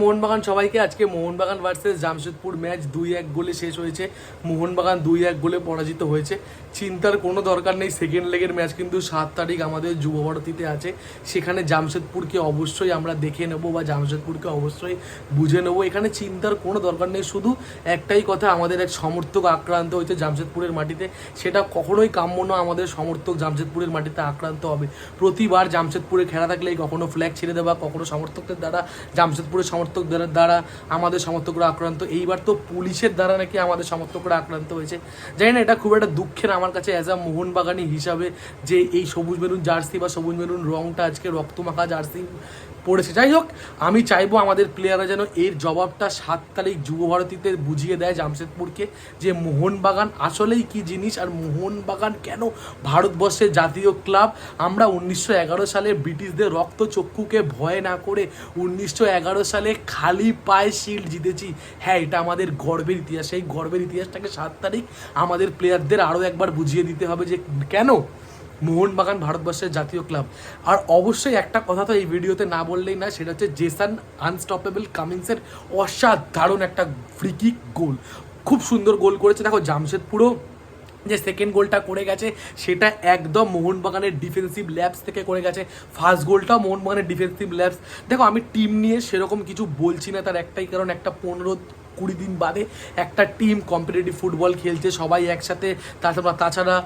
মোহনবাগান সবাইকে আজকে Mohun Bagan versus Jamshedpur match দুই এক গোলে শেষ হয়েছে। মোহনবাগান দুই এক গোলে পরাজিত হয়েছে। চিন্তার কোনো দরকার নেই সেকেন্ড লেগের ম্যাচ কিন্তু সাত তারিখ আমাদের যুব ভারতীতে আছে। সেখানে জামশেদপুরকে অবশ্যই আমরা দেখে নেব বা জামশেদপুরকে অবশ্যই বুঝে নেব। এখানে চিন্তার কোনো দরকার নেই, শুধু একটাই কথা, আমাদের এক সমর্থক আক্রান্ত হয়েছে জামশেদপুরের মাটিতে। সেটা কখনোই কাম্য নয়, আমাদের সমর্থক জামশেদপুরের মাটিতে আক্রান্ত হবে। প্রতিবার জামশেদপুরে খেলা থাকলেই কখনো ফ্ল্যাগ ছেড়ে দেওয়া, কখনো সমর্থকদের দ্বারা জামশেদপুরের সমর্থকদের দ্বারা, আমাদের সমর্থকরা আক্রান্ত। এইবার তো পুলিশের দ্বারা নাকি আমাদের সমর্থকরা আক্রান্ত হয়েছে। জানি না, এটা খুব একটা দুঃখের আমার কাছে অ্যাজ আ মোহনবাগানি হিসাবে যে এই সবুজ মেরুন জার্সি বা সবুজ মেরুন রংটা আজকে রক্তমাখা জার্সি পড়েছে। যাই হোক, আমি চাইব আমাদের প্লেয়াররা যেন এর জবাবটা সাত তারিখ যুব ভারতীতে বুঝিয়ে দেয় জামশেদপুরকে যে মোহনবাগান আসলেই কি জিনিস আর মোহনবাগান কেন ভারতবর্ষের জাতীয় ক্লাব? আমরা উনিশশো এগারো সালে ব্রিটিশদের রক্ত চক্ষুকে ভয় না করে উনিশশো এগারো সালে খালি পায়ে শিল্ড জিতেছি। হ্যাঁ এটা আমাদের গর্বের ইতিহাস। সেই গর্বের ইতিহাসটাকে সাত তারিখ আমাদের প্লেয়ারদের আরও একবার বুঝিয়ে দিতে হবে যে কেন মোহনবাগান ভারতবর্ষের জাতীয় ক্লাব। আর অবশ্যই একটা কথা তো এই ভিডিওতে না বললেই না সেটা হচ্ছে জেসান আনস্টপেবল কামিংসের অসাধারণ একটা ফ্রিকিক গোল খুব সুন্দর গোল করেছে। দেখো জামশেদপুরও যে সেকেন্ড গোলটা করে গেছে, সেটা একদম মোহনবাগানের ডিফেন্সিভ ল্যাবস থেকে করে গেছে। ফার্স্ট গোলটাও মোহনবাগানের ডিফেন্সিভ ল্যাবস দেখো, আমি টিম নিয়ে সেরকম কিছু বলছি না, তার একটাই কারণ, একটা পনেরো কুড়ি দিন বাদে একটা টিম কম্পিটিটিভ ফুটবল খেলছে, সবাই একসাথে। তাছাড়া তাছাড়া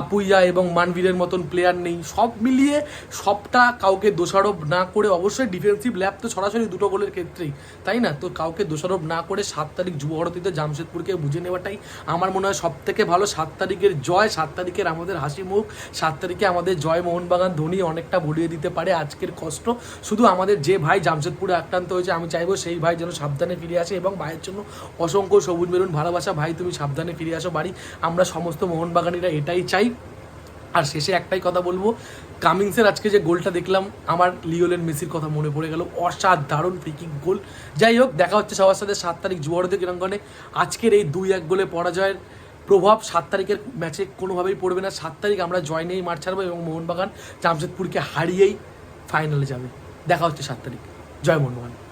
আপুইয়া এবং মানবীরের মতন প্লেয়ার নেই। সব মিলিয়ে সবটা কাউকে দোষারোপ না করে অবশ্যই ডিফেন্সিভ ল্যাব তো সরাসরি দুটো গোলের ক্ষেত্রেই, তাই না? তো কাউকে দোষারোপ না করে সাত তারিখ যুব ভারতীতে জামশেদপুরকে বুঝে নেওয়াটাই আমার মনে হয় সব থেকে ভালো। সাত তারিখের জয়, সাত তারিখের আমাদের হাসি মুখ, সাত তারিখে আমাদের জয় মোহনবাগান ধোনি অনেকটা ভরিয়ে দিতে পারে আজকের কষ্ট। শুধু আমাদের যে ভাই জামশেদপুরে আক্রান্ত হয়েছে, আমি চাইব সেই ভাই যেন সাবধানে ফিরে আসে এবং ভাইয়ের জন্য অসংখ্য সবুজ মেরুন ভালোবাসা। ভাই, তুমি সাবধানে ফিরে আসো বাড়ি। আমরা সমস্ত মোহনবাগানিরা এটাই চাই। আর শেষে একটাই কথা বলব কামিংসের আজকে যে গোলটা দেখলাম, আমার লিওলেন মেসির কথা মনে পড়ে গেল। অসাধারণ ফ্রিকিক গোল। যাই হোক, দেখা হচ্ছে সবার সাথে সাত তারিখ যুবভারতী ক্রীড়াঙ্গনে। আজকের এই দুই এক গোলে পরাজয়ের প্রভাব সাত তারিখের ম্যাচে কোনোভাবেই পড়বে না। সাত তারিখ আমরা জয় নিয়েই মাঠ ছাড়বো এবং মোহনবাগান, জামশেদপুরকে হারিয়েই ফাইনালে যাবে। দেখা হচ্ছে সাত তারিখ। জয় মোহনবাগান।